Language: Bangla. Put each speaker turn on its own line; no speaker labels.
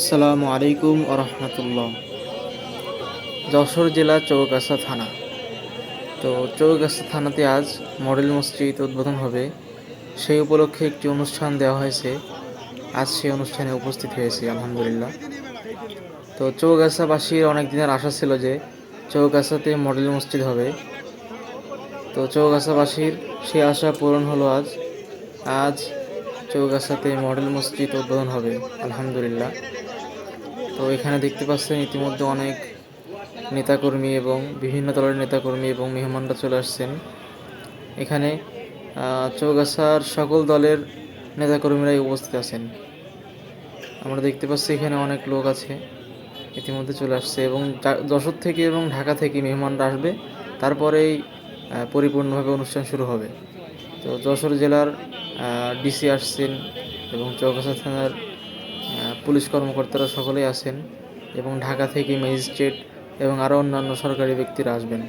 আসসালামু আলাইকুম আরহামতুল্লাহ যশোর জেলা চৌগাছা থানা। তো চৌগাছা থানাতে আজ মডেল মসজিদ উদ্বোধন হবে। সেই উপলক্ষে একটি অনুষ্ঠান দেওয়া হয়েছে। আজ সেই অনুষ্ঠানে উপস্থিত হয়েছি, আলহামদুলিল্লাহ। তো চৌগাছাবাসীর অনেক দিনের আশা ছিল যে চৌগাছাতে মডেল মসজিদ হবে। তো চৌগাছাবাসীর সেই আশা পূরণ হলো আজ। আজ চৌগাছাতে মডেল মসজিদ উদ্বোধন হবে, আলহামদুলিল্লাহ। তো এখানে দেখতে পাচ্ছেন ইতিমধ্যে অনেক নেতাকর্মী এবং বিভিন্ন দলের নেতাকর্মী এবং মেহমানরা চলে আসছেন। এখানে চৌগাছার সকল দলের নেতাকর্মীরাই উপস্থিত আছেন। আমরা দেখতে পাচ্ছি এখানে অনেক লোক আছে, ইতিমধ্যে চলে আসছে এবং যশোর থেকে এবং ঢাকা থেকে মেহমানরা আসবে। তারপরেই পরিপূর্ণভাবে অনুষ্ঠান শুরু হবে। তো যশোর জেলার ডিসি আসছেন এবং চৌকাছা থানার পুলিশ কর্মকর্তারা সকলেই আছেন এবং ঢাকা থেকে ম্যাজিস্ট্রেট এবং আরও অন্যান্য সরকারি ব্যক্তিরা আসবেন।